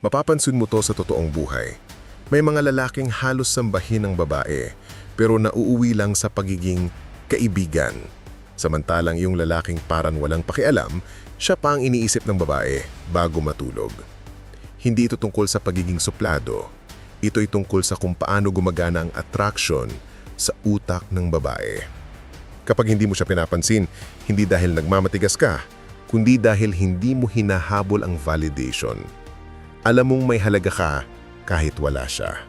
Mapapansin mo to sa totoong buhay. May mga lalaking halos sambahin ng babae, pero nauuwi lang sa pagiging kaibigan. Samantalang yung lalaking paran walang pakialam, siya pa ang iniisip ng babae bago matulog. Hindi ito tungkol sa pagiging suplado. Ito'y tungkol sa kung paano gumagana ang attraction sa utak ng babae. Kapag hindi mo siya pinapansin, hindi dahil nagmamatigas ka, kundi dahil hindi mo hinahabol ang validation. Alam mong may halaga ka kahit wala siya.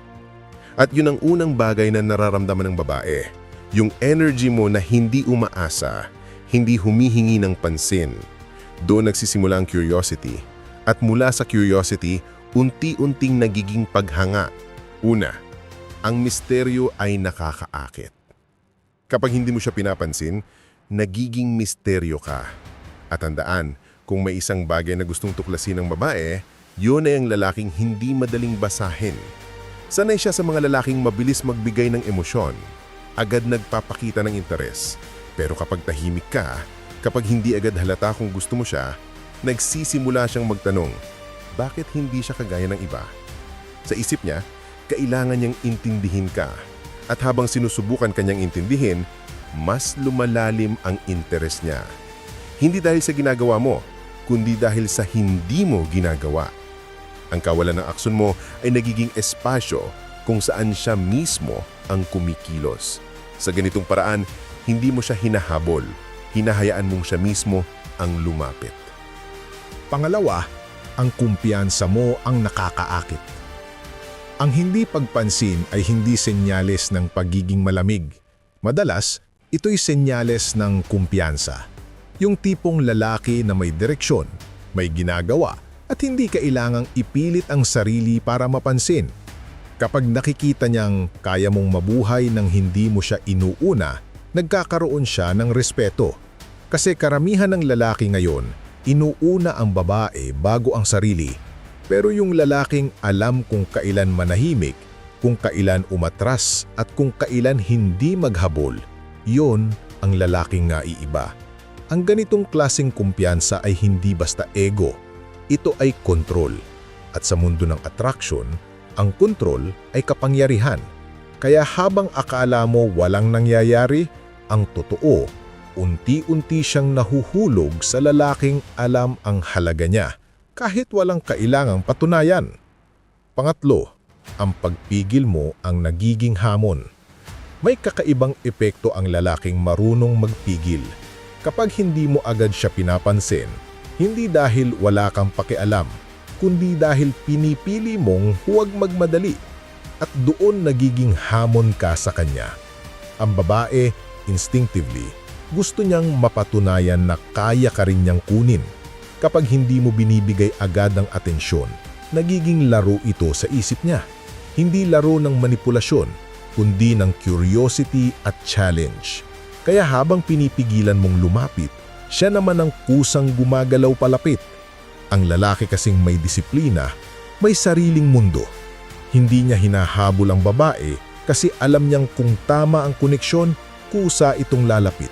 At yun ang unang bagay na nararamdaman ng babae. Yung energy mo na hindi umaasa, hindi humihingi ng pansin. Doon nagsisimula ang curiosity. At mula sa curiosity, unti-unting nagiging paghanga. Una, ang misteryo ay nakakaakit. Kapag hindi mo siya pinapansin, nagiging misteryo ka. At tandaan, kung may isang bagay na gustong tuklasin ng babae, yun ay ang lalaking hindi madaling basahin. Sanay siya sa mga lalaking mabilis magbigay ng emosyon, agad nagpapakita ng interes. Pero kapag tahimik ka, kapag hindi agad halata kung gusto mo siya, nagsisimula siyang magtanong, bakit hindi siya kagaya ng iba? Sa isip niya, kailangan niyang intindihin ka. At habang sinusubukan kanyang intindihin, mas lumalalim ang interes niya. Hindi dahil sa ginagawa mo, kundi dahil sa hindi mo ginagawa. Ang kawalan ng aksyon mo ay nagiging espasyo kung saan siya mismo ang kumikilos. Sa ganitong paraan, hindi mo siya hinahabol. Hinahayaan mong siya mismo ang lumapit. Pangalawa, ang kumpiyansa mo ang nakakaakit. Ang hindi pagpansin ay hindi senyales ng pagiging malamig. Madalas, ito'y senyales ng kumpiyansa. Yung tipong lalaki na may direksyon, may ginagawa, at hindi kailangang ipilit ang sarili para mapansin. Kapag nakikita niyang kaya mong mabuhay nang hindi mo siya inuuna, nagkakaroon siya ng respeto. Kasi karamihan ng lalaki ngayon, inuuna ang babae bago ang sarili. Pero yung lalaking alam kung kailan manahimik, kung kailan umatras at kung kailan hindi maghabol, yon ang lalaking naiiba. Ang ganitong klaseng kumpiyansa ay hindi basta ego, ito ay kontrol. At sa mundo ng attraction, ang kontrol ay kapangyarihan. Kaya habang akala mo walang nangyayari, ang totoo, unti-unti siyang nahuhulog sa lalaking alam ang halaga niya kahit walang kailangang patunayan. Pangatlo, ang pagpigil mo ang nagiging hamon. May kakaibang epekto ang lalaking marunong magpigil. Kapag hindi mo agad siya pinapansin, hindi dahil wala kang pakialam, kundi dahil pinipili mong huwag magmadali at doon nagiging hamon ka sa kanya. Ang babae, instinctively, gusto niyang mapatunayan na kaya ka rin niyang kunin. Kapag hindi mo binibigay agad ang atensyon, nagiging laro ito sa isip niya. Hindi laro ng manipulasyon, kundi ng curiosity at challenge. Kaya habang pinipigilan mong lumapit, siya naman ang kusang gumagalaw palapit. Ang lalaki kasing may disiplina, may sariling mundo. Hindi niya hinahabol ang babae kasi alam niyang kung tama ang koneksyon, kusa itong lalapit.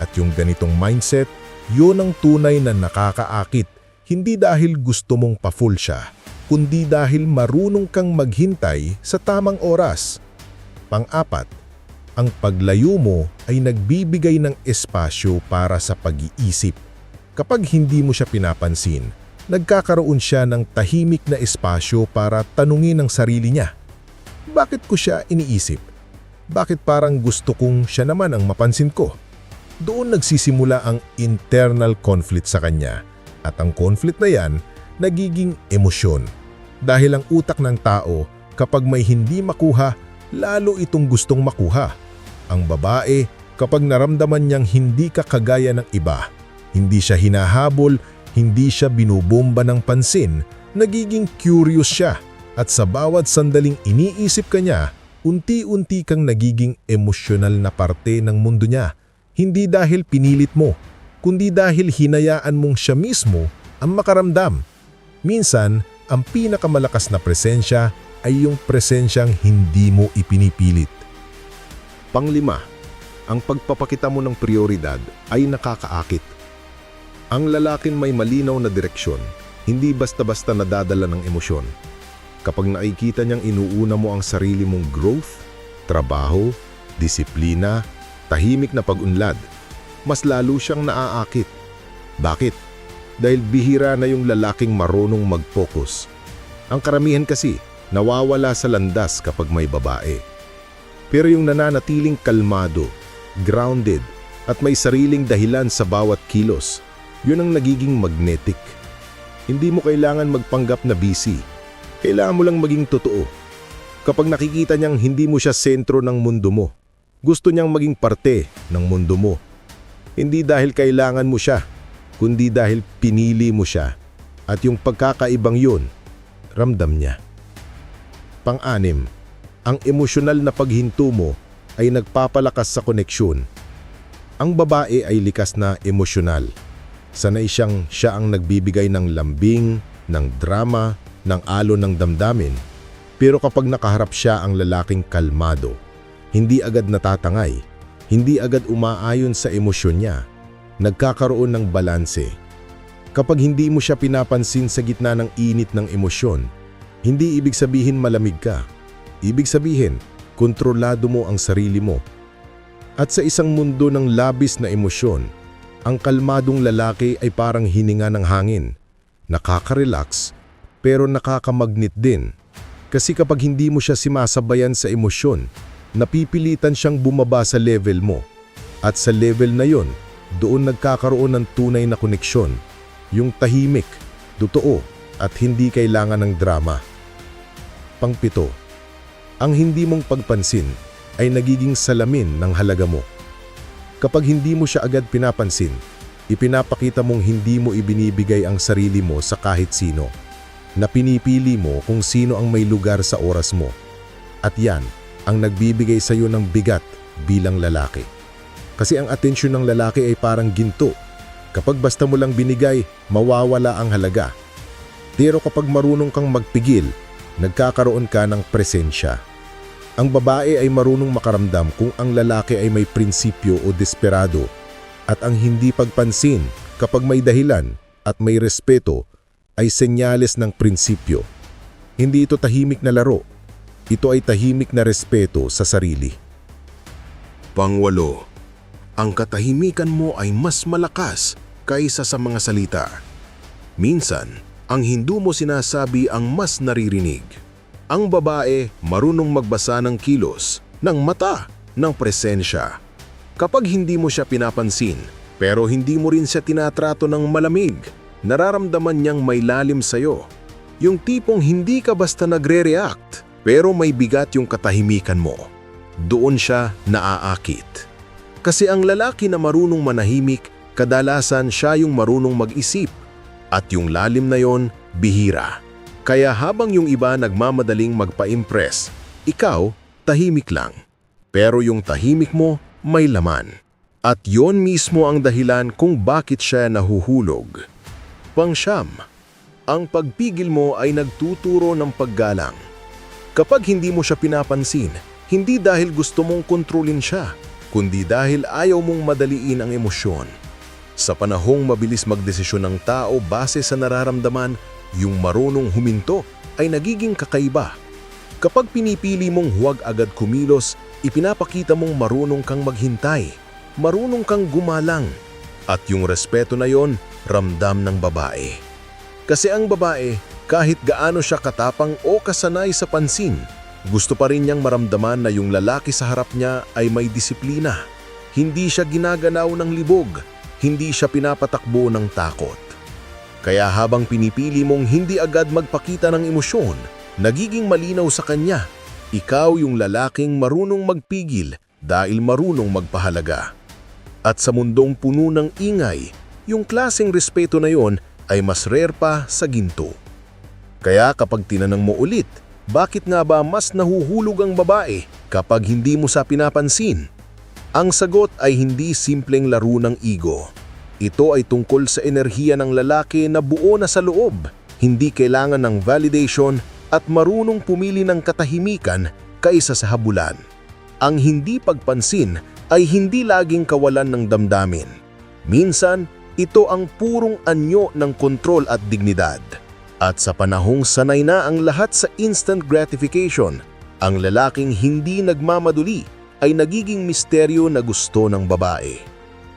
At yung ganitong mindset, yun ang tunay na nakakaakit, hindi dahil gusto mong pa-full siya, kundi dahil marunong kang maghintay sa tamang oras. Pang-apat, ang paglayo mo ay nagbibigay ng espasyo para sa pag-iisip. Kapag hindi mo siya pinapansin, nagkakaroon siya ng tahimik na espasyo para tanungin ang sarili niya. Bakit ko siya iniisip? Bakit parang gusto kong siya naman ang mapansin ko? Doon nagsisimula ang internal conflict sa kanya at ang conflict na yan nagiging emosyon. Dahil ang utak ng tao kapag may hindi makuha, lalo itong gustong makuha. Ang babae kapag naramdaman niyang hindi ka kagaya ng iba, hindi siya hinahabol, hindi siya binubomba ng pansin, nagiging curious siya at sa bawat sandaling iniisip ka niya, unti-unti kang nagiging emosyonal na parte ng mundo niya. Hindi dahil pinilit mo, kundi dahil hinayaan mong siya mismo ang makaramdam. Minsan, ang pinakamalakas na presensya ay yung presensyang hindi mo ipinipilit. Panglima, ang pagpapakita mo ng prioridad ay nakakaakit. Ang lalaking may malinaw na direksyon, hindi basta-basta nadadala ng emosyon. Kapag nakikita niyang inuuna mo ang sarili mong growth, trabaho, disiplina, tahimik na pag-unlad, mas lalo siyang naaakit. Bakit? Dahil bihira na yung lalaking marunong mag-focus. Ang karamihan kasi, nawawala sa landas kapag may babae. Pero yung nananatiling kalmado, grounded, at may sariling dahilan sa bawat kilos, yun ang nagiging magnetic. Hindi mo kailangan magpanggap na busy. Kailangan mo lang maging totoo. Kapag nakikita niyang hindi mo siya sentro ng mundo mo, gusto niyang maging parte ng mundo mo. Hindi dahil kailangan mo siya, kundi dahil pinili mo siya. At yung pagkakaibang yun, ramdam niya. Pang-anim, ang emosyonal na paghinto mo ay nagpapalakas sa koneksyon. Ang babae ay likas na emosyonal. Sanay siyang siya ang nagbibigay ng lambing, ng drama, ng alon ng damdamin. Pero kapag nakaharap siya ang lalaking kalmado, hindi agad natatangay, hindi agad umaayon sa emosyon niya, nagkakaroon ng balanse. Kapag hindi mo siya pinapansin sa gitna ng init ng emosyon, hindi ibig sabihin malamig ka. Ibig sabihin, kontrolado mo ang sarili mo. At sa isang mundo ng labis na emosyon, ang kalmadong lalaki ay parang hininga ng hangin. Nakaka-relax, pero nakakamagnit din. Kasi kapag hindi mo siya simasabayan sa emosyon, napipilitan siyang bumaba sa level mo. At sa level na yon, doon nagkakaroon ng tunay na koneksyon. Yung tahimik, totoo, at hindi kailangan ng drama. Pangpito, ang hindi mong pagpansin ay nagiging salamin ng halaga mo. Kapag hindi mo siya agad pinapansin, ipinapakita mong hindi mo ibinibigay ang sarili mo sa kahit sino. Na pinipili mo kung sino ang may lugar sa oras mo. At yan ang nagbibigay sa iyo ng bigat bilang lalaki. Kasi ang atensyon ng lalaki ay parang ginto. Kapag basta mo lang binigay, mawawala ang halaga. Pero kapag marunong kang magpigil, nagkakaroon ka ng presensya. Ang babae ay marunong makaramdam kung ang lalaki ay may prinsipyo o desperado at ang hindi pagpansin kapag may dahilan at may respeto ay senyales ng prinsipyo. Hindi ito tahimik na laro. Ito ay tahimik na respeto sa sarili. Pangwalo, ang katahimikan mo ay mas malakas kaysa sa mga salita. Minsan, ang hindi mo sinasabi ang mas naririnig. Ang babae marunong magbasa ng kilos, ng mata, ng presensya. Kapag hindi mo siya pinapansin, pero hindi mo rin siya tinatrato ng malamig, nararamdaman niyang may lalim sa'yo. Yung tipong hindi ka basta nagre-react, pero may bigat yung katahimikan mo. Doon siya naaakit. Kasi ang lalaki na marunong manahimik, kadalasan siya yung marunong mag-isip. At yung lalim na yon, bihira. Kaya habang yung iba nagmamadaling magpa-impress, ikaw, tahimik lang. Pero yung tahimik mo, may laman. At yon mismo ang dahilan kung bakit siya nahuhulog. Pangsyam, ang pagpigil mo ay nagtuturo ng paggalang. Kapag hindi mo siya pinapansin, hindi dahil gusto mong kontrolin siya, kundi dahil ayaw mong madaliin ang emosyon. Sa panahong mabilis magdesisyon ng tao base sa nararamdaman, yung marunong huminto ay nagiging kakaiba. Kapag pinipili mong huwag agad kumilos, ipinapakita mong marunong kang maghintay, marunong kang gumalang. At yung respeto na yon, ramdam ng babae. Kasi ang babae, kahit gaano siya katapang o kasanay sa pansin, gusto pa rin niyang maramdaman na yung lalaki sa harap niya ay may disiplina. Hindi siya ginaganaw ng libog, hindi siya pinapatakbo ng takot. Kaya habang pinipili mong hindi agad magpakita ng emosyon, nagiging malinaw sa kanya, ikaw yung lalaking marunong magpigil dahil marunong magpahalaga. At sa mundong puno ng ingay, yung klaseng respeto na yon ay mas rare pa sa ginto. Kaya kapag tinanong mo ulit, bakit nga ba mas nahuhulog ang babae kapag hindi mo sa pinapansin? Ang sagot ay hindi simpleng laro ng ego. Ito ay tungkol sa enerhiya ng lalaki na buo na sa loob, hindi kailangan ng validation at marunong pumili ng katahimikan kaysa sa habulan. Ang hindi pagpansin ay hindi laging kawalan ng damdamin. Minsan, ito ang purong anyo ng kontrol at dignidad. At sa panahong sanay na ang lahat sa instant gratification, ang lalaking hindi nagmamaduli ay nagiging misteryo na gusto ng babae.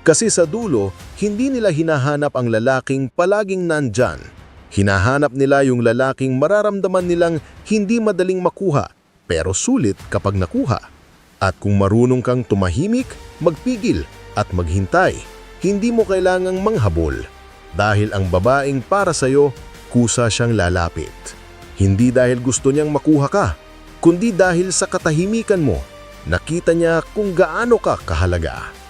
Kasi sa dulo, hindi nila hinahanap ang lalaking palaging nandyan. Hinahanap nila yung lalaking mararamdaman nilang hindi madaling makuha, pero sulit kapag nakuha. At kung marunong kang tumahimik, magpigil at maghintay, hindi mo kailangang manghabol. Dahil ang babaeng para sa'yo, kusa siyang lalapit. Hindi dahil gusto niyang makuha ka, kundi dahil sa katahimikan mo, nakita niya kung gaano ka kahalaga.